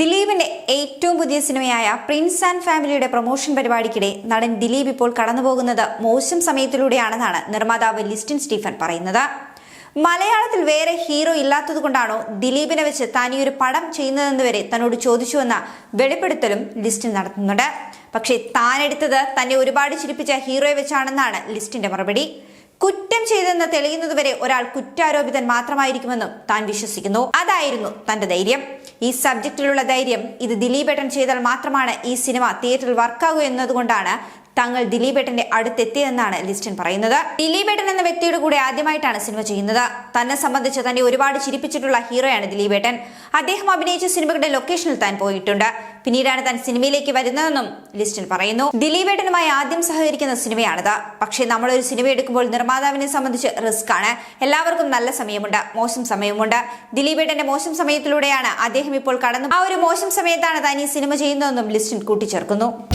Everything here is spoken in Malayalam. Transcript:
ദിലീപിന്റെ ഏറ്റവും പുതിയ സിനിമയായ പ്രിൻസ് ആൻഡ് ഫാമിലിയുടെ പ്രൊമോഷൻ പരിപാടിക്കിടെ നടൻ ദിലീപ് ഇപ്പോൾ കടന്നുപോകുന്നത് മോശം സമയത്തിലൂടെയാണെന്നാണ് നിർമ്മാതാവ് ലിസ്റ്റിൻ സ്റ്റീഫൻ പറയുന്നത്. മലയാളത്തിൽ വേറെ ഹീറോ ഇല്ലാത്തതുകൊണ്ടാണോ ദിലീപിനെ വെച്ച് താൻ ഈ ഒരു പടം ചെയ്യുന്നതെന്ന് വരെ തന്നോട് ചോദിച്ചുവെന്ന വെളിപ്പെടുത്തലും ലിസ്റ്റിൻ നടത്തുന്നുണ്ട്. പക്ഷേ താൻ എടുത്തത് തന്നെ ഒരുപാട് ചിരിപ്പിച്ച ഹീറോയെ വെച്ചാണെന്നാണ് ലിസ്റ്റിന്റെ മറുപടി. കുറ്റം ചെയ്തെന്ന് തെളിയുന്നതുവരെ ഒരാൾ കുറ്റാരോപിതൻ മാത്രമായിരിക്കുമെന്നും താൻ വിശ്വസിക്കുന്നു. അതായിരുന്നു തന്റെ ധൈര്യം. ഈ സബ്ജക്റ്റിലുള്ള ധൈര്യം ഇത് ദിലീപേട്ടൻ ചെയ്താൽ മാത്രമാണ് ഈ സിനിമ തിയേറ്ററിൽ വർക്കാകൂ എന്നതുകൊണ്ടാണ് തങ്ങൾ ദിലീപേട്ടന്റെ അടുത്തെത്തിയതെന്നാണ് ലിസ്റ്റിൻ പറയുന്നത്. ദിലീപേട്ടൻ എന്ന വ്യക്തിയുടെ കൂടെ ആദ്യമായിട്ടാണ് സിനിമ ചെയ്യുന്നത്. തന്നെ സംബന്ധിച്ച് തന്നെ ഒരുപാട് ചിരിപ്പിച്ചിട്ടുള്ള ഹീറോയാണ് ദിലീപേട്ടൻ. അദ്ദേഹം അഭിനയിച്ച സിനിമകളുടെ ലൊക്കേഷനിൽ താൻ പോയിട്ടുണ്ട്. പിന്നീടാണ് താൻ സിനിമയിലേക്ക് വരുന്നതെന്നും ലിസ്റ്റിൻ പറയുന്നു. ദിലീപേട്ടനുമായി ആദ്യം സഹകരിക്കുന്ന സിനിമയാണിത്. പക്ഷേ നമ്മളൊരു സിനിമ എടുക്കുമ്പോൾ നിർമ്മാതാവിനെ സംബന്ധിച്ച് റിസ്ക് ആണ്. എല്ലാവർക്കും നല്ല സമയമുണ്ട്. മോശം സമയമുണ്ട്. ദിലീപേട്ടന്റെ മോശം സമയത്തിലൂടെയാണ് അദ്ദേഹം ഇപ്പോൾ കടന്നു. ആ ഒരു മോശം സമയത്താണ് താൻ ഈ സിനിമ ചെയ്യുന്നതെന്നും ലിസ്റ്റിൻ കൂട്ടിച്ചേർക്കുന്നു.